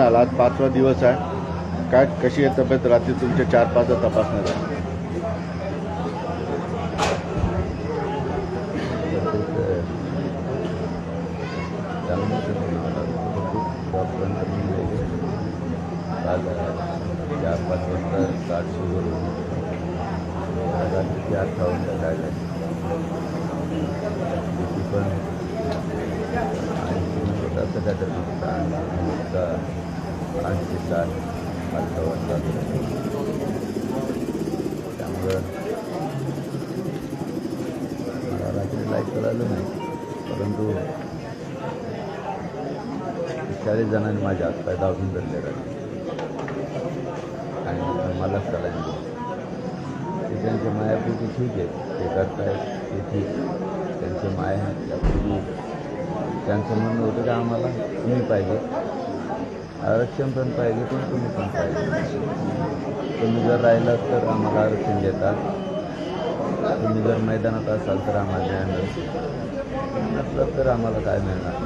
आला आज पाचवा दिवस आहे. काय कशी आहे तब्येत रात्री तुमच्या चार पाच तपासण्या आहे काल चार पाच वाजता स्टार्ट सुरू अठ्ठावन्न पण आणि काय तर ऐंशी साठ वाजता त्यामुळं मला रात्री लाइट कळालं नाही परंतु चाळीस जणांनी माझ्या हातपाय दाबून धरले राहिले आणि मलाच त्याला दिली. ते त्यांच्या मायापोटी ठीक आहे ते करतायत ते ठीक त्यांचे माया त्यापूर्वी त्यांचं म्हणणं होतं की आम्हाला तुम्ही पाहिजे. आरक्षण पण पाहिजे पण तुम्ही पण पाहिजे. तुम्ही जर राहिलात तर आम्हाला आरक्षण देतात. तुम्ही जर मैदानात असाल तर आम्हाला न्याय मिळेल नसलं तर आम्हाला काय मिळणार?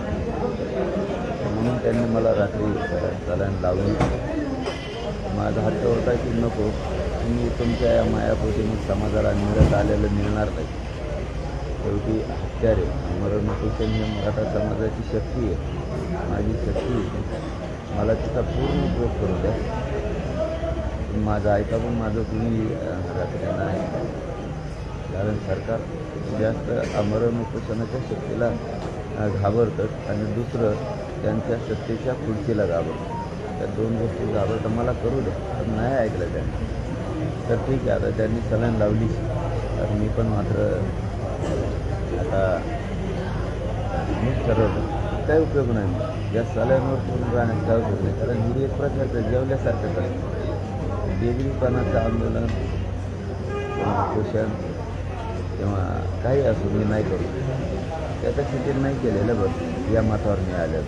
म्हणून त्यांनी मला रात्री चालायला लावली माझा हट्ट होता की नको तुम्ही तुमच्या या मायापोटी मग समाजाला मिळत आलेलं मिळणार नाही. शेवटी हत्यारे मरणोपोषण हे मराठा समाजाची शक्ती आहे. माझी शक्ती आहे. मला तिचा पूर्ण उपयोग करू द्या. माझं ऐका पण माझं तुम्ही अं, रात्री नाही कारण सरकार जास्त आमरण उपोषणाच्या शक्तीला घाबरतं आणि दुसरं त्यांच्या सत्तेच्या खुर्चीला घाबरतं. त्या दोन गोष्टी घाबरतं. मला करू द्या. पण नाही ऐकलं त्यांनी. तर ठीक आहे. आता त्यांनी सलाईन लावली. तर मी पण मात्र आता मीच ठरवलं काय उपयोग नाही या सलाईनवर करून राहण्यात काय उपयोग नाही? कारण ही एक प्रकारचं जेवल्यासारखंच आहे. बेगरीपणाचं आंदोलन किंवा पोषण किंवा काही असो मी नाही करू त्यापेक्षा ते नाही केलेलं बरं या मतावर मी आलं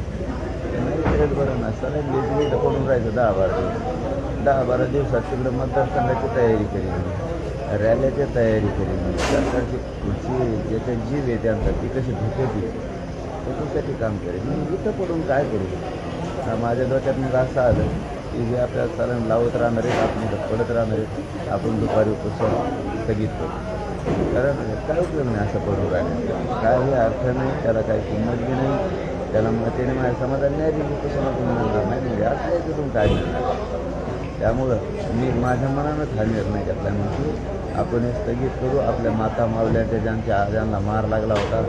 ते नाही केलेलं बरं ना. सलाईन बेसिकली पडून राहायचं दहा बारा दिवस. दहा बारा दिवसात तिकडं मतदारसंघाची तयारी केली मी. रॅल्याची तयारी केली सरकारची पुढची ज्याच्यात जीव आहे त्यांचा ती कशी भेटते त्याच्यासाठी काम करेल? मी इथं पडून काय करू? माझ्या डोक्यात मग असं आलं की जे आपल्या चालन लावत राहणार आहेत आपण पडत राहणार आहेत आपण दुपारी उपोषण स्थगित करू. कारण काय उपयोग नाही असं पडून राहण्यात? काही अर्थ नाही त्याला काही किंमत बी नाही त्याला मग त्याने माझ्या समाजाला न्याय दिली उपोषणातून मिळणार नाही म्हणजे आज काय तिथून काय मिळणार त्यामुळं मी माझ्या मनानंच हा निर्णय घेतला. म्हणजे आपण हे स्थगित करू आपल्या माता मावल्याच्या ज्यांच्या ज्यांना मार लागला होता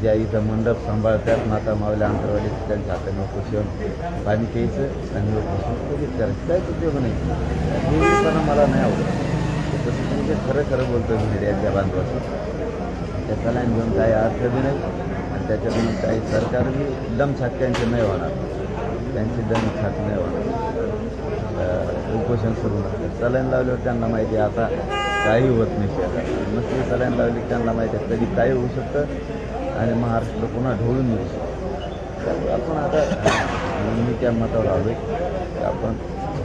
ज्या इथं मंडप सांभाळतात माता मावल्या अंतरवाडी त्यांच्या हाताने उपोषण पाणी प्यायचं आणि उपोषण करायचं. काहीच उपयोग नाही. हे मला नाही आवडत. तसं म्हणजे खरं खरं बोलतो मीडियाच्या बांधवाचं त्या सलाईन घेऊन काही अर्थ बी नाही आणि त्याच्यातून काही सरकार बी दमछाक नाही होणार. त्यांची दमछाक नाही होणार. उपोषण सुरू नसतं सलाईन लावल्यावर त्यांना माहिती आहे आता काही होत नाही शहरात नसली सलाईन लावली त्यांना माहिती आहे कधी काही होऊ शकतं. आणि महाराष्ट्र पुन्हा ढोळून येऊ त्यामुळे आपण आता मी त्या मतावर आलो की आपण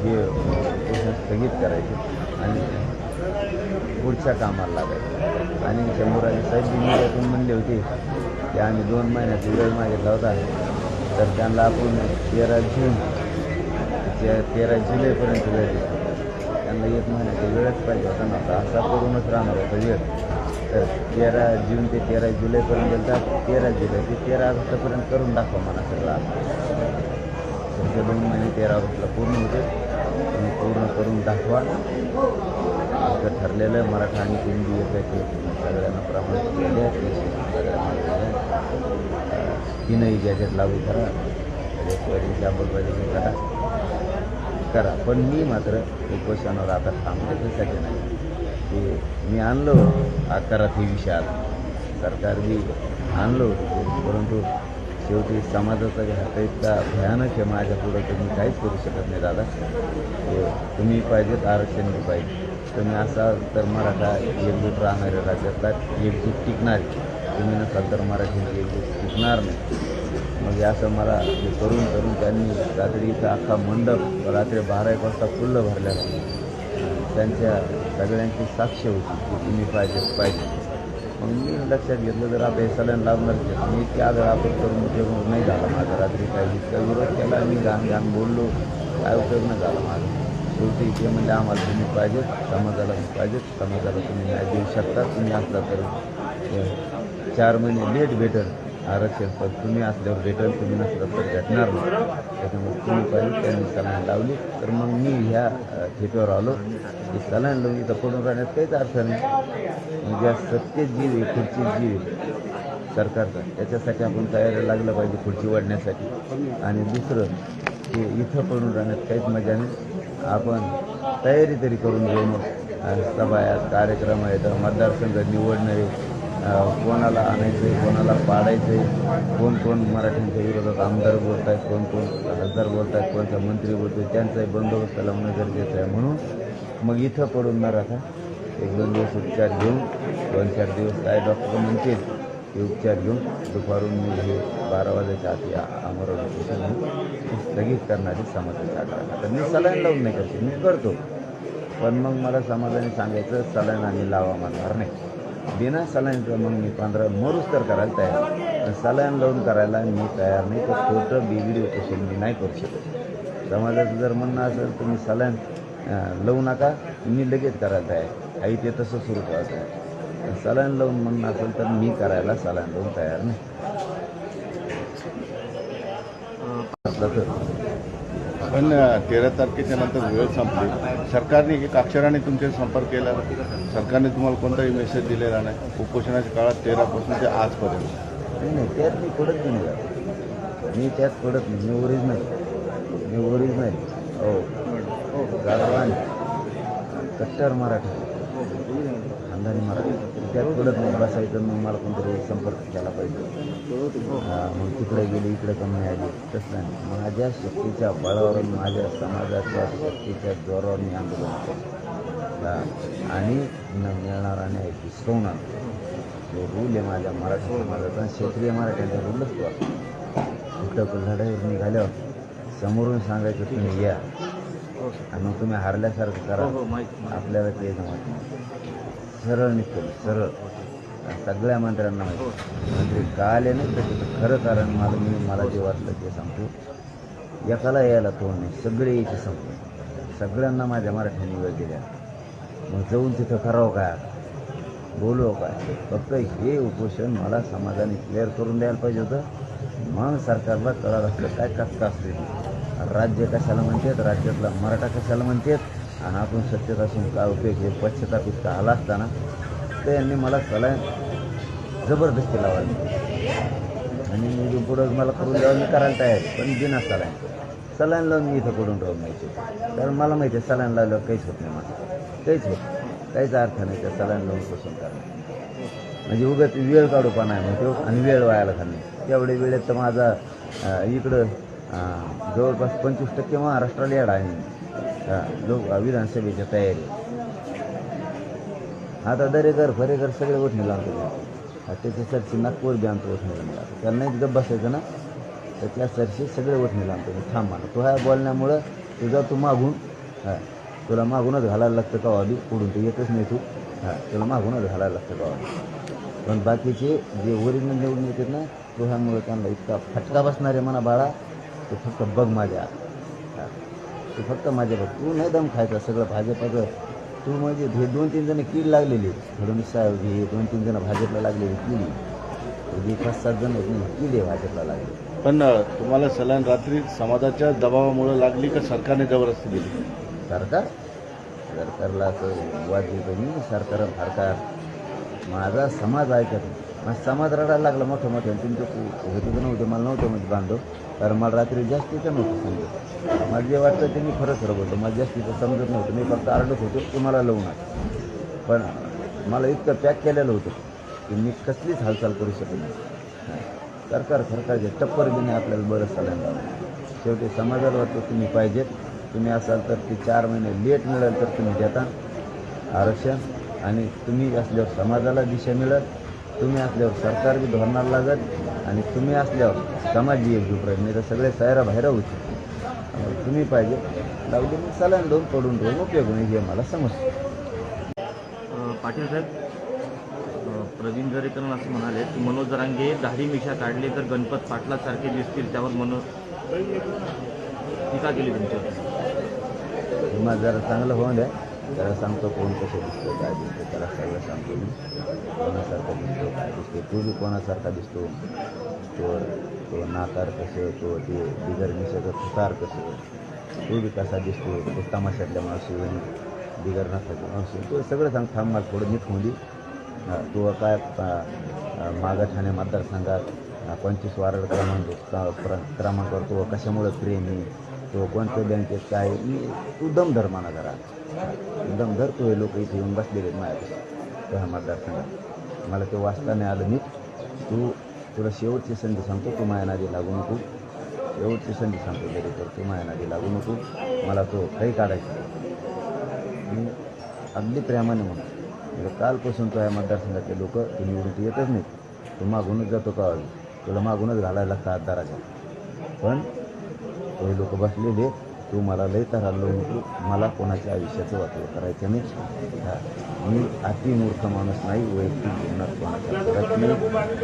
हे उपोषण स्थगित करायचे आणि पुढच्या कामाला लागायचं. आणि शंभूराजे साहेब बी मीडियातून म्हणले होते की आम्ही दोन महिन्यात वेळ मागितला होता तर त्यांना आपण तेरा जून ते तेरा जुलैपर्यंत वेळ दिला त्यांना एक महिन्याचा वेळच पाहिजे होता आता असा करूनच राहणार होता वेळ. तर तेरा जून ते तेरा जुलैपर्यंत गेलता. तेरा जुलै ते तेरा ऑगस्टपर्यंत करून दाखवा मला सगळं. तुमचे दोन महिने तेरा ऑगस्टला पूर्ण होते. तुम्ही पूर्ण करून दाखवा. आमचं ठरलेलं आहे मराठा आणि हिंदी एकाचे सगळ्यांना प्रमाणित केले आहे ते सगळ्यांना तीनही गॅजेट लागू करा अंमलबजावणी करा. करा. पण मी मात्र उपोषणावर आता थांबतो त्यासाठी नाही की मी आणलो अकरा ते विषय सरकार बी आणलं परंतु शेवटी समाजाचा हात इतका भयानक आहे माझ्या पुढं तुम्ही काहीच करू शकत नाही दादा. ते तुम्ही पाहिजेत आरक्षण बी पाहिजे. तुम्ही असाल तर मराठा एकजूट राहणारे राज्यातला एकजूट टिकणारी तुम्ही नसाल तर मराठीची एकजूट टिकणार नाही. मग असं मला हे करून करून त्यांनी रात्रीचा अख्खा मंडप रात्री बारा एक वाजता फुल्लं भरल्या त्यांच्या सगळ्यांची साक्ष होती की तुम्ही पाहिजे पाहिजे. मग मी लक्षात घेतलं जर आता हे सलन लावणार मी इतके वेळा आपण करून उपयोग नाही झाला माझा. रात्री काही इतका विरोध केला मी घाण घाण बोललो काय उपयोग नाही झाला माझा. शेवटी इथे म्हणजे आम्हाला तुम्ही पाहिजेत समाजाला तुम्ही पाहिजेत समाजाला तुम्ही न्याय देऊ शकता तुम्ही असला तर चार महिने लेट भेटेल. आरक्षण पण तुम्ही असल्यावर भेटेल तुम्ही नसलं तर भेटणार नाही. त्याच्यामुळे तुम्ही पाहिजे त्यांनी सलाईन लावली. तर मग मी ह्या अ, आलो. की सलाईन लावून इथं पडून राहण्यात काहीच अर्थ नाही. म्हणजे या सत्तेत जीव आहे खुर्ची जीव आहे सरकारचा त्याच्यासाठी आपण तयारी लागलं पाहिजे खुर्ची वाढण्यासाठी आणि दुसरं की इथं पडून राहण्यात काहीच मजा नाही. आपण तयारी तरी करून घेऊ मग. सभा आहेत कार्यक्रम आहेत मतदारसंघ निवडणारे कोणाला आणायचं आहे कोणाला पाडायचं आहे कोण कोण मराठ्यांच्या विरोधात आमदार बोलत आहेत कोण कोण खासदार बोलत आहेत कोणता मंत्री बोलतो आहे त्यांचाही बंदोबस्त लावणं गरजेचं आहे. म्हणून मग इथं पडून न राहता एक दोन दिवस उपचार घेऊन दोन चार दिवस काय डॉक्टर म्हणतील ते उपचार घेऊन दुपारून मी हे बारा वाजायच्या आधी अमरावती स्थगित करणारी समाजाची आग्रह तर मी सलाईन लावून नाही करतो मी करतो. पण मग मला समाजाने सांगायचं सलाईन आम्ही लावा म्हणणार नाही. बिना सलाईनचं मग मी पंधरा मरूच तर करायला तयार सलाईन लावून करायला मी तयार नाही तर छोटं बिगडी उपोषण मी नाही करू शकत. समाजाचं जर म्हणणं असेल तुम्ही सलाईन लावू नका मी लगेच करायला तयार आहे. आई ते तसं सुरू ठेवायचं आहे. सलाईन लावून म्हणणं असेल तर मी करायला सलाईन लावून तयार नाही. पण तेरा तारखेच्या नंतर वेळ संपली. सरकारने एक अक्षराने तुमचे संपर्क केला. सरकारने तुम्हाला कोणताही मेसेज दिलेला नाही. उपोषणाच्या काळात तेरापासून ते आजपर्यंत. नाही नाही त्यात मी पडत नाही मी त्यात पडत नाही. मी ओरिजिनल मी ओरिजिनल हो. गारवान कट्टर मराठी. खानदानी मराठी त्यात पडत नाही बसायचं मग मला कोणतरी संपर्क केला पाहिजे. हा, मग तिकडे गेले इकडे कमी आली. तसं नाही. माझ्या शक्तीच्या बळावर माझ्या समाजाच्या शक्तीच्या जोरावर मी आंदोलन केलं हा, आणि न मिळणारा न्याय हिसकवणार जो रूल आहे माझ्या मराठी समाजाचा आणि क्षेत्रीय मराठ्यांचा रूलच तो. कुठं लढाईवर निघाल्यावर समोरून सांगायचं तुम्ही या. आणि मग तुम्ही हारल्यासारखं करा. आपल्याला ते जमत नाही. सरळ निघतो सरळ. सगळ्या मंत्र्यांना माहिती मंत्री का आले नाही तर त्याचं खरं कारण मला मी मला जे वाटलं ते सांगतो. एकाला यायला तोंड नाही सगळे यायचे सांगतो सगळ्यांना माझ्या मराठ्यांनी वेळ दिल्या. मग जाऊन तिथं करावं काय बोलू काय फक्त हे उपोषण मला समाजाने क्लिअर करून द्यायला पाहिजे होतं. मग सरकारला कळत असलं काय कसं असते राज्य कशाला म्हणतात? राज्यातला मराठा कशाला म्हणतात? आणि आपण सत्तेत असून काय उपयोग हे पश्चाताप इतका आला असताना तर यांनी मला सलाय जबरदस्ती लावायला आणि मी पुढं मला करून द्यावं मी करायला तयार पण बिना सलाईन सलाईन लावून मी इथं पडून राहून माहिती कारण मला माहिती आहे सलाईन लावल्यावर काहीच होत नाही मला काहीच होत काहीच अर्थ नाही त्या सलाईन लावून पोषण करणं म्हणजे उगाच वेळ काढू पण आहे म्हणतो आणि वेळ व्हायला घालणे तेवढे वेळेत तर माझा इकडं जवळपास पंचवीस टक्के महाराष्ट्राला येडा आहे. लोक विधानसभेच्या तयारी. आता दरेकर फरेकर सगळे उठणे लावतो त्याच्या सरशी नागपूर बी आमचं उठणे लावतो त्यांना एक गप बसायचं ना? तर त्या सरशी सगळे उठणे लावतो म्हणजे थांब मला तो ह्या बोलण्यामुळं तुझा तू मागून हा तुला मागूनच घालायला लागतं का वाबी पुढून तू येतच नाही तू. हां तुला मागूनच घालायला लागतं का पण बाकीचे जे ओरिजिनल निवडून येतात ना तो ह्यामुळे त्यांना इतका फटका बसणार आहे म्हणा बाळा तो फक्त बघ माझ्या. तू फक्त माझ्या बघ तू नाही दम खायचा सगळं भाजपाचं. तू म्हणजे हे दोन तीन जण कीड लागलेली फडणवीस साहेब हे दोन तीन जण भाजपला लागलेली किडी. हे पाच सात जण किडी आहे भाजपला लागली पण तुम्हाला सलाईन रात्री समाजाच्या दबावामुळे लागली का सरकारने जबरदस्ती दिली सरकार? सरकारला असं वाद देतो मी सरकार सरकार. माझा समाज ऐकत नाही. समाज रडायला लागला मोठं मोठ्या. तुमचं होतं तर नव्हतं मला नव्हतं म्हणजे बांधव कारण मला रात्री जास्तीचं नव्हतं समजत. मला जे वाटतं ते मी खरं खरं बोलतो. मला जास्तीचं समजत नव्हतं. मी फक्त आरडत होतो की मला लावू पण मला इतकं पॅक केलेलं होतं की मी कसलीच हालचाल करू शकत नाही. सरकार सरकारचे टप्पर घेणे नाही आपल्याला बरंच चालायला शेवटी समाजाला वाटतं तुम्ही पाहिजेत तुम्ही असाल तर ते चार महिने लेट मिळेल तर तुम्ही देता. आरक्षण. आणि तुम्ही असल्यावर समाजाला दिशा मिळत तुम्ही असल्यावर सरकार बी धोरणाला लागत आणि तुम्ही असल्यावर समाज एकजूट राहील नाही तर सगळे सायरा बाहेर होते. त्यामुळे तुम्ही पाहिजे. लावली मी सलाईन दोन पडून राहून उपयोग नाही हे मला समजतं. पाटील साहेब प्रवीण दरेकर असं म्हणाले की मनोज जरांगे दाढी मिशा काढले तर गणपत पाटलासारखे दिसतील त्यावर मनोज टीका केली किंवा जरा चांगलं होऊन द्या. त्याला सांगतो कोण कसं दिसतं काय दिसतं त्याला सगळं सांगतो मी. कोणासारखा दिसतो काय दिसतो तो बी कोणासारखा दिसतो. तो तो नाकार कसं तो ते बिगर मिशाचं तुतार कसं तो बी कसा दिसतो तो तमाशातल्या मावशी बिगर नसल्याच्या माणसून तो सगळं सांग थांब मला थोडं नीट होऊन दे. तो काय मागा मागं ठाणे मतदारसंघात पंचवीस वार्ड क्रमांक प्र- क्रमांकावर तो कशामुळं प्रेमी? तो कोणत्या बँकेत काय मी तू दमधर म्हणा जरा तू दमधर तू हे लोक इथे येऊन बसलेले आहेत माझ्यापाशी तो ह्या मतदारसंघात मला ते वाचता नाही आलं मी तू तुला शेवटची संधी सांगतो तू माझ्या नादी लागू नको. शेवटची संधी सांगतो तरी तर तू माझ्या नादी लागू नको. मला तो काही काढायचा मी अगदी प्रेमाने म्हणतो म्हणजे कालपासून तो या मतदारसंघातले लोक ते निवडून येतच नाहीत. तू मागूनच जातो का? तुला मागूनच घालायला लागतं हातदाराच्या. पण काही लोक बसलेले तू मला लय तर हल्लो नको. मला कोणाच्या आयुष्याचं वाटलं करायचं नाही. हा. मी अतिमूर्ख माणूस नाही वैयक्तिक जीवनात कोणाच्या करत नाही.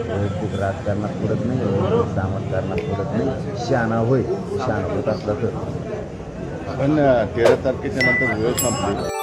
वैयक्तिक राजकारणात पडत नाही वैयक्तिक सामतकारणात पडत नाही. शहाणा होय. शाणा होत असला तर. पण तेरा तारखेच्या नंतर वेळ संपली.